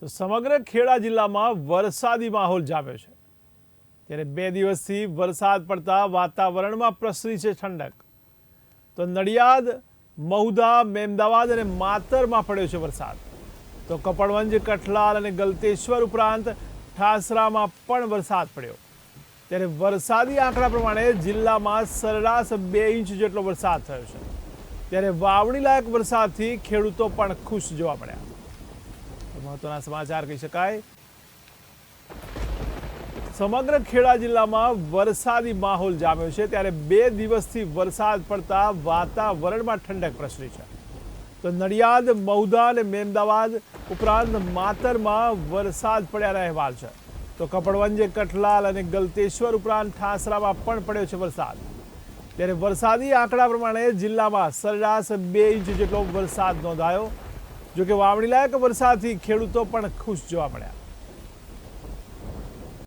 તો સમગ્ર ખેડા જિલ્લામાં વરસાદી માહોલ જામ્યો છે. ત્યારે બે દિવસથી વરસાદ પડતા વાતાવરણમાં પ્રસરી છે ઠંડક. તો નડિયાદ, મહુદા, મેમદાવાદ અને માતરમાં પડ્યો છે વરસાદ. તો કપડવંજ, કઠલાલ અને ગલતેશ્વર ઉપરાંત ઠાસરામાં પણ વરસાદ પડ્યો. ત્યારે વરસાદી આંકડા પ્રમાણે જિલ્લામાં સરેરાશ બે ઇંચ જેટલો વરસાદ થયો છે. ત્યારે વાવણી લાયક વરસાદથી ખેડૂતો પણ ખુશ જોવા મળ્યા. મહત્વના સમાચાર કહી શકાય. સમગ્ર ખેડા જિલ્લામાં વરસાદી માહોલ જામ્યો છે. ત્યારે બે દિવસથી વરસાદ પડતા વાતાવરણમાં ઠંડક પ્રસરી છે. તો નડિયાદ, મહુદા અને મેમદાવાદ ઉપરાંત માતરમાં વરસાદ પડ્યાના અહેવાલ છે. તો કપડવંજે, કઠલાલ અને ગલતેશ્વર ઉપરાંત ઠાસરામાં પણ પડ્યો છે વરસાદ. ત્યારે વરસાદી આંકડા પ્રમાણે જિલ્લામાં સરેરાશ બે ઇંચ જેટલો વરસાદ નોંધાયો. જોકે વાવણી લાયક વરસાદથી ખેડૂતો પણ ખુશ જોવા મળ્યા.